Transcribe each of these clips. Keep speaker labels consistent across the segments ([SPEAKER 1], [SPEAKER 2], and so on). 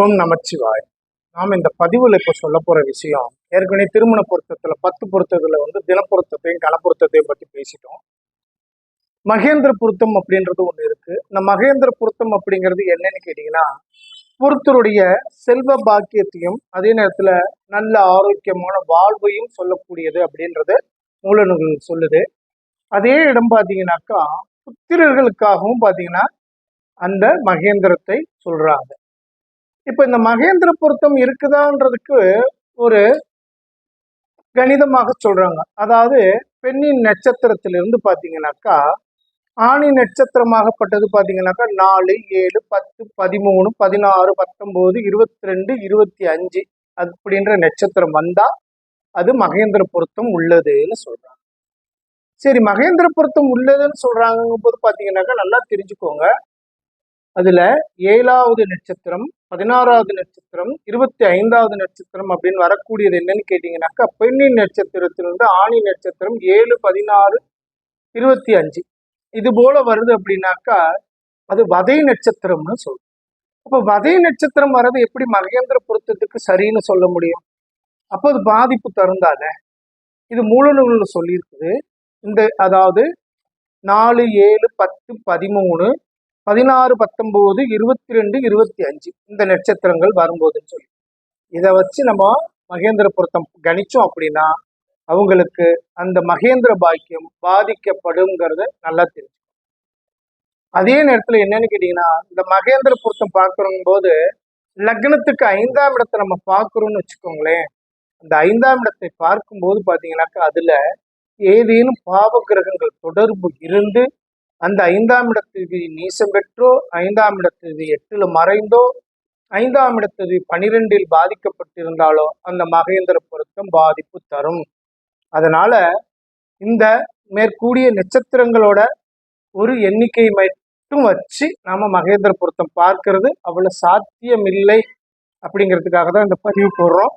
[SPEAKER 1] ஓம் நமச்சிவாய். நாம் இந்த பதிவில் இப்போ சொல்ல போகிற விஷயம் ஏற்கனவே திருமண பொருத்தத்தில் பத்து பொருத்தத்தில் வந்து தினப்பொருத்தத்தையும் கலப்பொருத்தத்தையும் பற்றி பேசிட்டோம். மகேந்திர பொருத்தம் அப்படின்றது ஒன்று இருக்கு. இந்த மகேந்திர பொருத்தம் அப்படிங்கிறது என்னன்னு கேட்டிங்கன்னா பொருத்தருடைய செல்வ பாக்கியத்தையும் அதே நேரத்தில் நல்ல ஆரோக்கியமான வாழ்வையும் சொல்லக்கூடியது அப்படின்றது மூலநூல் சொல்லுது. அதே இடம் பார்த்தீங்கன்னாக்கா புத்திரர்களுக்காகவும் பார்த்தீங்கன்னா அந்த மகேந்திரத்தை சொல்றாங்க. இப்போ இந்த மகேந்திர பொருத்தம் இருக்குதான்றதுக்கு ஒரு கணிதமாக சொல்றாங்க. அதாவது பெண்ணின் நட்சத்திரத்திலிருந்து பார்த்தீங்கன்னாக்கா ஆணி நட்சத்திரமாகப்பட்டது பார்த்தீங்கன்னாக்கா நாலு ஏழு பத்து பதிமூணு பதினாறு பத்தொம்போது இருபத்தி ரெண்டு இருபத்தி அஞ்சு அப்படின்ற நட்சத்திரம் வந்தா அது மகேந்திர பொருத்தம் உள்ளதுன்னு சொல்றாங்க. சரி மகேந்திர பொருத்தம் உள்ளதுன்னு சொல்றாங்க போது பார்த்தீங்கன்னாக்கா நல்லா தெரிஞ்சுக்கோங்க. அதுல ஏழாவது நட்சத்திரம் பதினாறாவது நட்சத்திரம் இருபத்தி ஐந்தாவது நட்சத்திரம் அப்படின்னு வரக்கூடியது என்னன்னு கேட்டீங்கன்னாக்கா பெண்ணின் நட்சத்திரத்திலிருந்து ஆணி நட்சத்திரம் ஏழு பதினாறு இருபத்தி அஞ்சு இது போல வருது அப்படின்னாக்கா அது வதை நட்சத்திரம்னு சொல்லும் அப்போ வதை நட்சத்திரம் வர்றது எப்படி மகேந்திர பொருத்தத்துக்கு சரின்னு சொல்ல முடியும்? அப்போ அது பாதிப்பு தருந்தானே இது மூலநூல்ல சொல்லியிருக்குது. இந்த அதாவது நாலு ஏழு பத்து பதிமூணு பதினாறு பத்தொம்போது இருபத்தி ரெண்டு இருபத்தி அஞ்சு இந்த நட்சத்திரங்கள் வரும்போதுன்னு சொல்லி. இதை வச்சு நம்ம மகேந்திர பொருத்தம் கணிச்சோம் அப்படின்னா அவங்களுக்கு அந்த மகேந்திர பாக்கியம் பாதிக்கப்படுங்கிறத நல்லா தெரியும் அதே நேரத்தில் என்னன்னு கேட்டிங்கன்னா இந்த மகேந்திர பொருத்தம் பார்க்குறோம் போது லக்னத்துக்கு ஐந்தாம் இடத்தை நம்ம பார்க்குறோம்னு வச்சுக்கோங்களேன். அந்த ஐந்தாம் இடத்தை பார்க்கும்போது பார்த்தீங்கன்னாக்கா அதில் ஏதேனும் பாவ கிரகங்கள் தொடர்பு இருந்து அந்த ஐந்தாம் இடத்திற்கு நீசம் பெற்றோ ஐந்தாம் இடத்திற்கு எட்டில் மறைந்தோ ஐந்தாம் இடத்திற்கு பனிரெண்டில் பாதிக்கப்பட்டிருந்தாலோ அந்த மகேந்திர பொருத்தம் பாதிப்பு தரும். அதனால இந்த மேற்கூடிய நட்சத்திரங்களோட ஒரு எண்ணிக்கை மட்டும் வச்சு நாம மகேந்திர பொருத்தம் பார்க்கறது அவ்வளவு சாத்தியமில்லை அப்படிங்கிறதுக்காக தான் இந்த பதிவு போடுறோம்.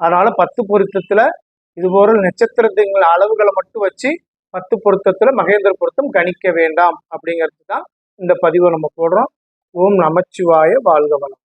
[SPEAKER 1] அதனால பத்து பொருத்தத்துல இது போல நட்சத்திரத்தின் அளவுகளை மட்டும் வச்சு பத்து பொருத்தத்துல மகேந்திர பொருத்தம் கணிக்க வேண்டாம் அப்படிங்கிறது தான் இந்த பதிவை நம்ம போடுறோம். ஓம் நமச்சிவாய வாழ்க வளம்.